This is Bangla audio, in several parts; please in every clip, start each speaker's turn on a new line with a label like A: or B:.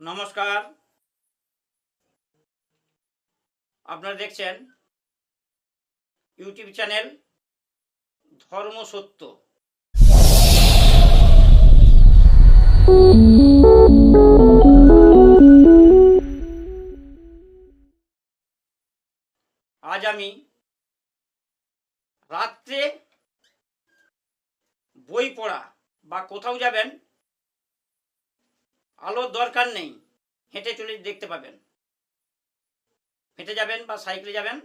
A: নমস্কার। আপনারা দেখছেন ইউটিউব চ্যানেল ধর্ম সত্য। আজ আমি রাত্রে বই পড়া বা কোথাও যাবেন আলোর দরকার নেই। হেঁটে চলে দেখতে পাবেন। হেঁটে যাবেন বা সাইকেলে যাবেন,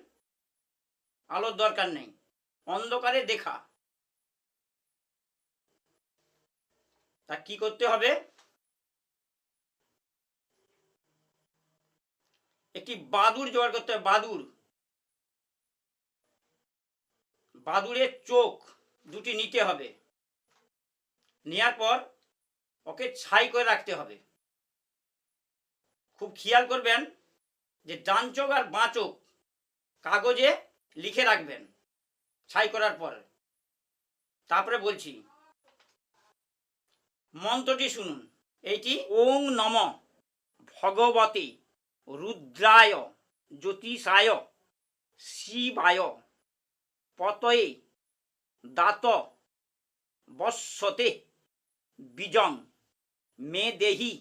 A: আলোর দরকার নেই। অন্ধকারে দেখা। তা কি করতে হবে? একটি বাদুর জোগাড় করতে হবে বাদুর বাদুরের চোখ দুটি নিতে হবে। নেয়ার পর ওকে ছাই করে রাখতে হবে। খুব খেয়াল করবেন যে ডান চোখ আর বাঁ চোখ কাগজে লিখে রাখবেন, ছাই করার পর। তারপরে বলছি, মন্ত্রটি শুনুন। এইটি, ওং নম ভগবতী রুদ্রায় জ্যোতিষায় শিবায় পতয়ে দাত বৎসতে বিজং মে দেহি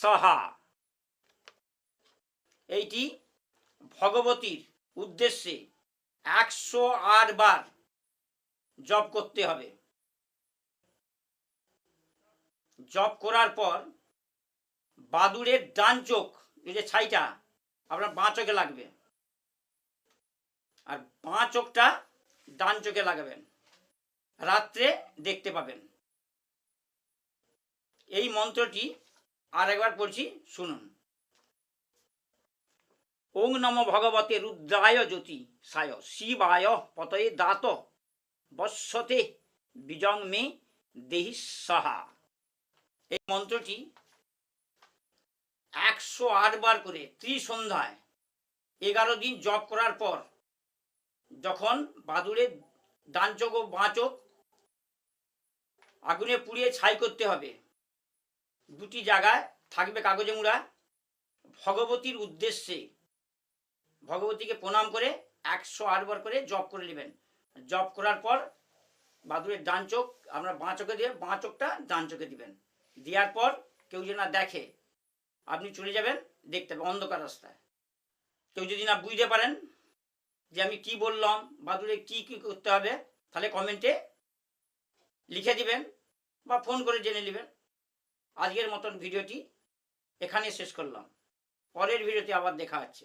A: সাহা। এইটি ভগবতীর উদ্দেশ্যে একশো আট বার জপ করতে হবে। জপ করার পর বাদুড়ের ডান চোখ যে ছাইটা, আপনার বাঁ চোখে লাগবে। আর বাঁ চোখটা ডান চোখে লাগাবেন। রাত্রে দেখতে পাবেন। এই মন্ত্রটি আর একবার পড়ছি, শুনুন। ওং নম ভগবতে রুদ্রায় জ্যোতি সায়, শিবায় পতয়ে দাত, বৎসতে বিজং মে দেহি সাহা। এই মন্ত্রটি একশো আট বার করে ত্রিসন্ধ্যায় এগারো দিন জপ করার পর যখন বাদুড়ের ডান চোখ ও বাঁ চোখ আগুনে পুড়িয়ে ছাই করতে হবে, দুটি জায়গায় থাকবে কাগজে মুড়া ভগবতীর উদ্দেশ্যে ভগবতীকে প্রণাম করে একশো আটবার করে জপ করে নেবেন। জপ করার পর বাদুরের ডান চোখ, আমরা বাঁ চোখে দিয়ে, বাঁ চোখটা ডান চোখে দিবেন। দেওয়ার পর কেউ যদি না দেখে, আপনি চলে যাবেন দেখতে হবে অন্ধকার রাস্তায়। কেউ যদি না বুঝতে পারেন যে আমি কি বললাম বাদুরে কি কি করতে হবে, তাহলে কমেন্টে লিখে দিবেন বা ফোন করে জেনে নেবেন। আজকের মতন ভিডিওটি এখানে শেষ করলাম। পরের ভিডিওতে আবার দেখা হচ্ছে।